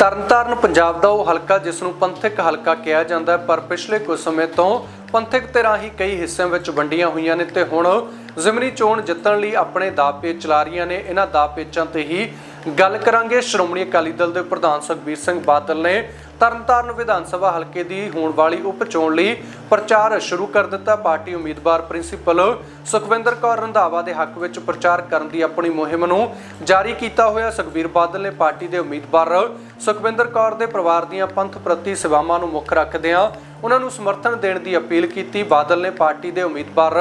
ਤਰਨਤਾਰਨ ਪੰਜਾਬ ਦਾ ਉਹ ਹਲਕਾ ਜਿਸ ਨੂੰ ਪੰਥਕ ਹਲਕਾ ਕਿਹਾ ਜਾਂਦਾ ਹੈ, ਪਰ ਪਿਛਲੇ ਕੁਝ ਸਮੇਂ ਤੋਂ ਪੰਥਕ ਧਿਰਾਂ ਹੀ ਕਈ ਹਿੱਸਿਆਂ ਵਿੱਚ ਵੰਡੀਆਂ ਹੋਈਆਂ ਨੇ ਤੇ ਹੁਣ ਜ਼ਿਮਨੀ ਚੋਣ ਜਿੱਤਣ ਲਈ ਆਪਣੇ ਦਾਅ ਪੇਚ ਚਲਾ ਰਹੀਆਂ ਨੇ। ਇਹਨਾਂ ਦਾਅ ਪੇਚਾਂ ਤੇ ਹੀ ਗੱਲ ਕਰਾਂਗੇ। ਸ਼੍ਰੋਮਣੀ ਅਕਾਲੀ ਦਲ ਦੇ ਪ੍ਰਧਾਨ ਸੁਖਬੀਰ ਸਿੰਘ ਬਾਦਲ ਨੇ ਤਰਨਤਾਰਨ ਵਿਧਾਨ ਸਭਾ ਹਲਕੇ ਦੀ ਹੋਣ ਵਾਲੀ ਉਪ ਚੋਣ ਲਈ ਪ੍ਰਚਾਰ ਸ਼ੁਰੂ ਕਰ ਦਿੱਤਾ। ਪਾਰਟੀ ਉਮੀਦਵਾਰ ਪ੍ਰਿੰਸੀਪਲ ਸੁਖਵਿੰਦਰ ਕੌਰ ਰੰਧਾਵਾ ਦੇ ਹੱਕ ਵਿੱਚ ਪ੍ਰਚਾਰ ਕਰਨ ਦੀ ਆਪਣੀ ਮੁਹਿੰਮ ਨੂੰ ਜਾਰੀ ਕੀਤਾ ਹੋਇਆ। ਸੁਖਬੀਰ ਬਾਦਲ ਨੇ ਪਾਰਟੀ ਦੇ ਉਮੀਦਵਾਰ ਸੁਖਵਿੰਦਰ ਕੌਰ ਦੇ ਪਰਿਵਾਰ ਦੀਆਂ ਪੰਥ ਪ੍ਰਤੀ ਸੇਵਾਵਾਂ ਨੂੰ ਮੁੱਖ ਰੱਖਦਿਆਂ ਉਹਨਾਂ ਨੂੰ ਸਮਰਥਨ ਦੇਣ ਦੀ ਅਪੀਲ ਕੀਤੀ। ਬਾਦਲ ਨੇ ਪਾਰਟੀ ਦੇ ਉਮੀਦਵਾਰ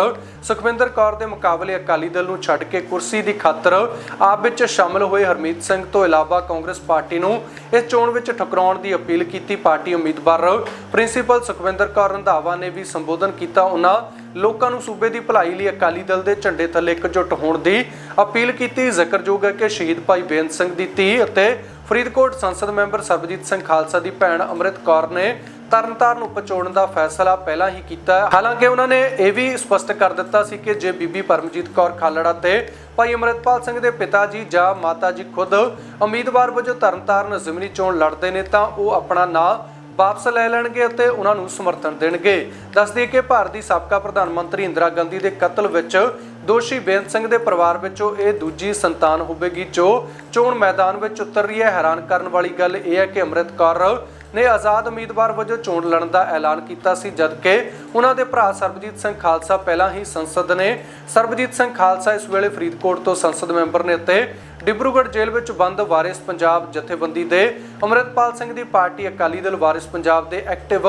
ਸੁਖਵਿੰਦਰ ਕੌਰ ਦੇ ਮੁਕਾਬਲੇ ਅਕਾਲੀ ਦਲ ਨੂੰ ਛੱਡ ਕੇ ਕੁਰਸੀ ਦੀ ਖਾਤਰ ਆਪ ਵਿੱਚ ਸ਼ਾਮਲ ਹੋਏ ਹਰਮੀਤ ਸਿੰਘ ਤੋਂ ਇਲਾਵਾ ਕਾਂਗਰਸ ਪਾਰਟੀ ਨੂੰ ਇਸ ਚੋਣ ਵਿੱਚ ਠੁਕਰਾਉਣ ਦੀ ਅਪੀਲ ਕੀਤੀ। ਪਾਰਟੀ ਉਮੀਦਵਾਰ ਪ੍ਰਿੰਸੀਪਲ ਸੁਖਵਿੰਦਰ ਕੌਰ ਰੰਧਾਵਾ ਨੇ ਵੀ ਸੰਬੋਧਨ ਕੀਤਾ। ਉਹਨਾਂ ਲੋਕਾਂ ਨੂੰ ਸੂਬੇ ਦੀ ਭਲਾਈ ਲਈ ਅਕਾਲੀ ਦਲ ਦੇ ਝੰਡੇ ਥੱਲੇ ਇਕਜੁੱਟ ਹੋਣ ਦੀ ਅਪੀਲ ਕੀਤੀ। ਜ਼ਿਕਰਯੋਗ ਹੈ ਕਿ ਸ਼ਹੀਦ ਭਾਈ ਬੇਅੰਤ ਸਿੰਘ ਦੀ ਧੀ ਅਤੇ ਫਰੀਦਕੋਟ ਸੰਸਦ ਮੈਂਬਰ ਸਰਬਜੀਤ ਸਿੰਘ ਖਾਲਸਾ ਦੀ ਭੈਣ ਅੰਮ੍ਰਿਤ ਕੌਰ ਨੇ ਤਰਨਤਾਰਨ ਉਪਚੋਣ ਦਾ ਫੈਸਲਾ ਪਹਿਲਾਂ ਹੀ ਕੀਤਾ ਹੈ। ਹਾਲਾਂਕਿ ਉਹਨਾਂ ਨੇ ਇਹ ਵੀ ਸਪਸ਼ਟ ਕਰ ਦਿੱਤਾ ਸੀ ਕਿ ਜੇ ਬੀਬੀ ਪਰਮਜੀਤ ਕੌਰ ਖਾਲੜਾ ਤੇ ਭਾਈ ਅਮਰਿਤਪਾਲ ਸਿੰਘ ਦੇ ਪਿਤਾ ਜੀ ਜਾਂ ਮਾਤਾ ਜੀ ਖੁਦ ਉਮੀਦਵਾਰ ਵਜੋਂ ਤਰਨਤਾਰਨ ਜ਼ਿਮਨੀ ਚੋਣ ਲੜਦੇ ਨੇ ਤਾਂ ਉਹ ਆਪਣਾ ਨਾਂ ਵਾਪਸ ਲੈ ਲੈਣਗੇ ਅਤੇ ਉਹਨਾਂ ਨੂੰ ਸਮਰਥਨ ਦੇਣਗੇ। ਦੱਸ ਦਈਏ ਕਿ ਭਾਰਤ ਦੀ ਸਾਬਕਾ ਪ੍ਰਧਾਨ ਮੰਤਰੀ ਇੰਦਰਾ ਗਾਂਧੀ ਦੇ ਕਤਲ ਵਿੱਚ ਦੋਸ਼ੀ ਬੇਅੰਤ ਸਿੰਘ ਦੇ ਪਰਿਵਾਰ ਵਿੱਚੋਂ ਇਹ ਦੂਜੀ ਸੰਤਾਨ ਹੋਵੇਗੀ, ਜੋ ਚੋਣ ਮੈਦਾਨ ਵਿੱਚ ਉਤਰ ਰਹੀ ਹੈ। ਹੈਰਾਨ ਕਰਨ ਵਾਲੀ ਗੱਲ ਇਹ ਹੈ ਕਿ ਅੰਮ੍ਰਿਤ ਕੌਰ ਨੇ ਆਜ਼ਾਦ ਉਮੀਦਵਾਰ ਵਜੋਂ ਚੋਣ ਲੜਨ ਦਾ ਐਲਾਨ ਕੀਤਾ ਸੀ, ਜਦਕਿ ਉਹਨਾਂ ਦੇ ਭਰਾ ਸਰਬਜੀਤ ਸਿੰਘ ਖਾਲਸਾ ਪਹਿਲਾਂ ਹੀ ਸੰਸਦ ਨੇ। ਸਰਬਜੀਤ ਸਿੰਘ ਖਾਲਸਾ ਇਸ ਵੇਲੇ ਫਰੀਦਕੋਟ ਤੋਂ ਸੰਸਦ ਮੈਂਬਰ ਨੇ ਅਤੇ ਡਿਬਰੂਗੜ੍ਹ ਜੇਲ੍ਹ ਵਿੱਚ ਬੰਦ ਵਾਰਿਸ ਪੰਜਾਬ ਜਥੇਬੰਦੀ ਦੇ ਅੰਮ੍ਰਿਤਪਾਲ ਸਿੰਘ ਦੀ ਪਾਰਟੀ ਅਕਾਲੀ ਦਲ ਵਾਰਿਸ ਪੰਜਾਬ ਦੇ ਐਕਟਿਵ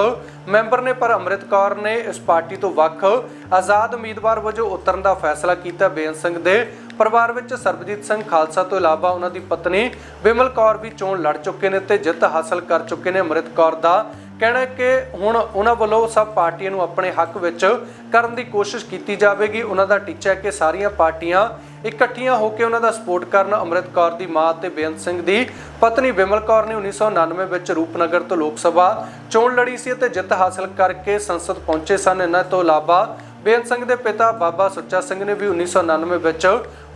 ਮੈਂਬਰ ਨੇ, ਪਰ ਅੰਮ੍ਰਿਤ ਕੌਰ ਨੇ ਇਸ ਪਾਰਟੀ ਤੋਂ ਵੱਖ ਆਜ਼ਾਦ ਉਮੀਦਵਾਰ ਵਜੋਂ ਉਤਰਨ ਦਾ ਫੈਸਲਾ ਕੀਤਾ। ਬੇਅੰਤ ਸਿੰਘ ਦੇ ਪਰਿਵਾਰ ਵਿੱਚ ਸਰਬਜੀਤ ਸਿੰਘ ਖਾਲਸਾ ਤੋਂ ਇਲਾਵਾ ਉਹਨਾਂ ਦੀ ਪਤਨੀ ਬਿਮਲ ਕੌਰ ਵੀ ਚੋਣ ਲੜ ਚੁੱਕੇ ਨੇ ਤੇ ਜਿੱਤ ਹਾਸਲ ਕਰ ਚੁੱਕੇ ਨੇ। ਅੰਮ੍ਰਿਤ ਕੌਰ ਦਾ ਕਹਿਣਾ ਕਿ ਹੁਣ ਉਹਨਾਂ ਵੱਲੋਂ ਸਭ ਪਾਰਟੀਆਂ ਨੂੰ ਆਪਣੇ ਹੱਕ ਵਿੱਚ ਕਰਨ ਦੀ ਕੋਸ਼ਿਸ਼ ਕੀਤੀ ਜਾਵੇਗੀ। ਉਹਨਾਂ ਦਾ ਟੀਚਾ ਹੈ ਕਿ ਸਾਰੀਆਂ ਪਾਰਟੀਆਂ ਇਕੱਠੀਆਂ ਹੋ ਕੇ ਉਹਨਾਂ ਦਾ ਸਪੋਰਟ ਕਰਨ ਅੰਮ੍ਰਿਤ ਕੌਰ ਦੀ ਮਾਂ ਤੇ ਬੇਅੰਤ ਸਿੰਘ ਦੀ ਪਤਨੀ ਬਿਮਲ ਕੌਰ ਨੇ 1999 ਵਿੱਚ ਰੂਪਨਗਰ ਤੋਂ ਲੋਕ ਸਭਾ ਚੋਣ ਲੜੀ ਸੀ ਅਤੇ ਜਿੱਤ ਹਾਸਲ ਕਰਕੇ ਸੰਸਦ ਪਹੁੰਚੇ ਸਨ। ਇਹਨਾਂ ਤੋਂ ਇਲਾਵਾ ਬੇਅੰਤ ਸਿੰਘ ਦੇ ਪਿਤਾ ਬਾਬਾ ਸੁੱਚਾ ਸਿੰਘ ਨੇ ਵੀ 1999 ਵਿੱਚ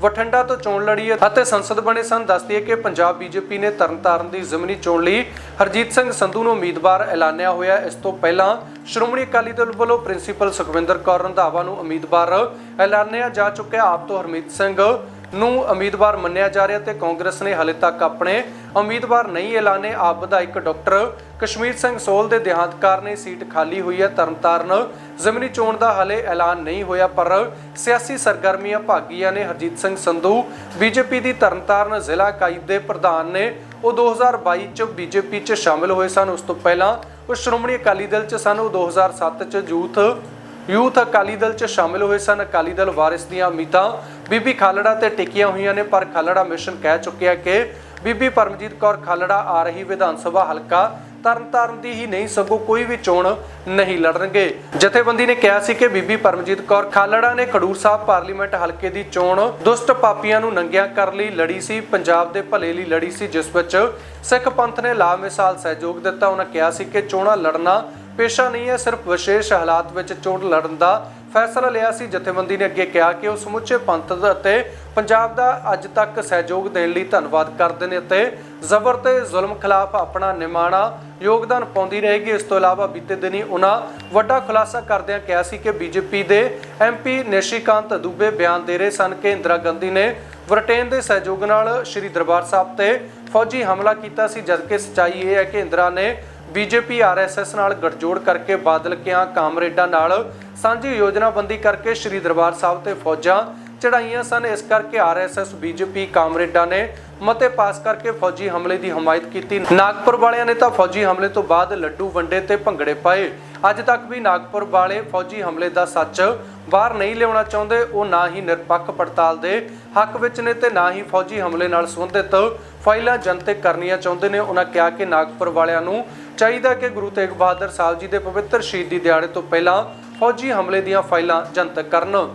ਵਠੰਡਾ ਤੋਂ ਚੋਣ ਲੜੀ ਅਤੇ ਸੰਸਦ ਬਣੇ ਸਨ। ਦੱਸਦੀ ਹੈ ਕਿ ਪੰਜਾਬ ਬੀਜੇਪੀ ਨੇ ਤਰਨਤਾਰਨ ਦੀ ਜ਼ਮੀਨੀ ਚੋਣ ਲਈ ਹਰਜੀਤ ਸਿੰਘ ਸੰਧੂ ਨੂੰ ਉਮੀਦਵਾਰ ਐਲਾਨਿਆ ਹੋਇਆ। ਇਸ ਤੋਂ ਪਹਿਲਾਂ ਸ਼੍ਰੋਮਣੀ ਅਕਾਲੀ ਦਲ ਵੱਲੋਂ ਪ੍ਰਿੰਸੀਪਲ ਸੁਖਵਿੰਦਰ ਕੌਰ ਰੰਧਾਵਾ ਨੂੰ ਉਮੀਦਵਾਰ ਐਲਾਨਿਆ ਜਾ ਚੁੱਕਿਆ। ਆਪ ਤੋਂ ਹਰਮੀਤ ਸਿੰਘ ਨੂੰ ਉਮੀਦਵਾਰ ਮੰਨਿਆ ਜਾ ਰਿਹਾ ਤੇ ਕਾਂਗਰਸ ਨੇ ਹਾਲੇ ਤੱਕ ਆਪਣੇ ਉਮੀਦਵਾਰ ਨਹੀਂ ਐਲਾਨੇ। ਆਪ ਵਿਧਾਇਕ ਡਾਕਟਰ ਕਸ਼ਮੀਰ ਸਿੰਘ ਸੋਲ ਦੇ ਦੇਹਾਂਤ ਕਾਰਨ ਇਹ ਸੀਟ ਖਾਲੀ ਹੋਈ ਹੈ। ਤਰਨਤਾਰਨ ਜ਼ਮੀਨੀ ਚੋਣ ਦਾ ਹਲੇ ਐਲਾਨ ਨਹੀਂ ਹੋਇਆ, ਪਰ ਸਿਆਸੀ ਸਰਗਰਮੀਆਂ ਭਾਗੀਆਂ ਨੇ ਹਰਜੀਤ ਸਿੰਘ ਸੰਧੂ ਬੀਜੇਪੀ ਦੀ ਤਰਨਤਾਰਨ ਜ਼ਿਲ੍ਹਾ ਇਕਾਈ ਦੇ ਪ੍ਰਧਾਨ ਨੇ ਉਹ 2022 ਚ ਬੀਜੇਪੀ ਚ ਸ਼ਾਮਿਲ ਹੋਏ ਸਨ। ਉਸ ਤੋਂ ਪਹਿਲਾਂ ਉਹ ਸ਼੍ਰੋਮਣੀ ਅਕਾਲੀ ਦਲ ਚ ਸਨ। ਉਹ 2007 ਚ ਯੂਥ ਯੂਥ ਅਕਾਲੀ ਦਲ ਚ ਸ਼ਾਮਿਲ ਹੋਏ ਸਨ। ਅਕਾਲੀ ਦਲ ਵਾਰਿਸ ਦੀਆਂ ਉਮੀਦਾਂ ਬੀਬੀ ਖਾਲੜਾ ਤੇ ਟਿਕੀਆਂ ਹੋਈਆਂ ਨੇ, ਪਰ ਖਾਲੜਾ ਮਿਸ਼ਨ ਕਹਿ ਚੁੱਕਿਆ ਕਿ ਬੀਬੀ ਪਰਮਜੀਤ ਕੌਰ ਖਾਲੜਾ ਆ ਰਹੀ ਵਿਧਾਨ ਸਭਾ ਹਲਕਾ, ਤਰਨਤਾਰਨ ਦੀ ਹੀ ਨਹੀਂ, ਸਗੋਂ ਕੋਈ ਵੀ ਚੋਣ ਨਹੀਂ ਲੜਨਗੇ। ਜਥੇਬੰਦੀ ਨੇ ਕਿਹਾ ਸੀ ਕਿ ਬੀਬੀ ਪਰਮਜੀਤ ਕੌਰ ਖਾਲੜਾ ਨੇ ਖਡੂਰ ਸਾਹਿਬ ਪਾਰਲੀਮੈਂਟ ਹਲਕੇ ਦੀ ਚੋਣ ਦੁਸ਼ਟ ਪਾਪੀਆਂ ਨੂੰ ਨੰਗਿਆ ਕਰਨ ਲਈ ਲੜੀ ਸੀ, ਪੰਜਾਬ ਦੇ ਭਲੇ ਲਈ ਲੜੀ ਸੀ, ਜਿਸ ਵਿੱਚ ਸਿੱਖ ਪੰਥ ਨੇ ਲਾਮਿਸਾਲ ਸਹਿਯੋਗ ਦਿੱਤਾ। ਉਹਨਾਂ ਕਿਹਾ ਸੀ ਕਿ ਚੋਣਾਂ ਲੜਨਾ ਪੇਸ਼ਾ ਨਹੀਂ ਹੈ, ਸਿਰਫ ਵਿਸ਼ੇਸ਼ ਹਾਲਾਤ ਵਿੱਚ ਚੋਣ ਲੜਨ ਦਾ ਫੈਸਲਾ ਲਿਆ ਸੀ। ਜਥੇਬੰਦੀ ਨੇ ਅੱਗੇ ਕਿਹਾ ਕਿ ਉਹ ਸਮੁੱਚੇ ਪੰਥ ਅਤੇ ਪੰਜਾਬ ਦਾ ਅੱਜ ਤੱਕ ਸਹਿਯੋਗ ਦੇਣ ਲਈ ਧੰਨਵਾਦ ਕਰਦੇ ਨੇ ਅਤੇ ਜ਼ਬਰ ਤੇ ਜ਼ੁਲਮ ਖਿਲਾਫ ਆਪਣਾ ਨਿਮਾਣਾ ਯੋਗਦਾਨ ਪਾਉਂਦੀ ਰਹੇਗੀ। ਇਸ ਤੋਂ ਇਲਾਵਾ ਬੀਤੇ ਦਿਨੀ ਉਹਨਾਂ ਵੱਡਾ ਖੁਲਾਸਾ ਕਰਦਿਆਂ ਕਿਹਾ ਸੀ ਕਿ ਬੀਜੇਪੀ ਦੇ ਐਮਪੀ ਨਿਸ਼ੀਕਾਂਤ ਦੁਬੇ ਬਿਆਨ ਦੇ ਰਹੇ ਸਨ ਕਿ ਇੰਦਰਾ ਗਾਂਧੀ ਨੇ ਬ੍ਰਿਟੇਨ ਦੇ ਸਹਿਯੋਗ ਨਾਲ ਸ੍ਰੀ ਦਰਬਾਰ ਸਾਹਿਬ ਤੇ ਫੌਜੀ ਹਮਲਾ ਕੀਤਾ ਸੀ, ਜਦਕਿ ਸਚਾਈ ਇਹ ਹੈ ਕਿ ਇੰਦਰਾ ਨੇ ਬੀਜੇਪੀ, ਆਰਐਸਐਸ ਨਾਲ ਗਠਜੋੜ ਕਰਕੇ ਬਾਦਲ ਕਿਆਂ ਕਾਮਰੇਡਾਂ ਨਾਲ ਸਾਂਝੀ ਯੋਜਨਾਬੰਦੀ ਕਰਕੇ ਸ੍ਰੀ ਦਰਬਾਰ ਸਾਹਿਬ ਤੇ ਫੌਜਾਂ ਚੜਾਈਆਂ ਸਨ। ਇਸ ਕਰਕੇ ਆਰਐਸਐਸ ਬੀਜੇਪੀ ਕਾਮਰੇਡਾਂ ਨੇ ਮਤੇ ਪਾਸ ਕਰਕੇ ਫੌਜੀ ਹਮਲੇ ਦੀ ਹਮਾਇਤ ਕੀਤੀ। ਨਾਗਪੁਰ ਵਾਲਿਆਂ ਨੇ ਤਾਂ ਫੌਜੀ ਹਮਲੇ ਤੋਂ ਬਾਅਦ ਲੱਡੂ ਵੰਡੇ ਤੇ ਭੰਗੜੇ ਪਾਏ। ਅੱਜ ਤੱਕ ਵੀ ਨਾਗਪੁਰ ਵਾਲੇ ਫੌਜੀ ਹਮਲੇ ਦਾ ਸੱਚ ਬਾਹਰ ਨਹੀਂ ਲਿਆਉਣਾ ਚਾਹੁੰਦੇ। ਉਹ ਨਾ ਹੀ ਨਿਰਪੱਖ ਪੜਤਾਲ ਦੇ ਹੱਕ ਵਿੱਚ ਨੇ ਤੇ ਨਾ ਹੀ ਫੌਜੀ ਹਮਲੇ ਨਾਲ ਸੰਬੰਧਿਤ ਫਾਈਲਾਂ ਜਨਤਕ ਕਰਨੀਆਂ ਚਾਹੁੰਦੇ ਨੇ। ਉਹਨਾਂ ਕਿਹਾ ਕਿ ਨਾਗਪੁਰ ਵਾਲਿਆਂ ਨੂੰ ਚਾਹੀਦਾ ਕਿ ਗੁਰੂ ਤੇਗ ਬਹਾਦਰ ਸਾਹਿਬ ਜੀ ਦੇ ਪਵਿੱਤਰ ਸ਼ਹੀਦੀ ਦਿਹਾੜੇ ਤੋਂ ਪਹਿਲਾਂ ਫੌਜੀ ਹਮਲੇ ਦੀਆਂ ਫਾਈਲਾਂ ਜਨਤਕ ਕਰਨ।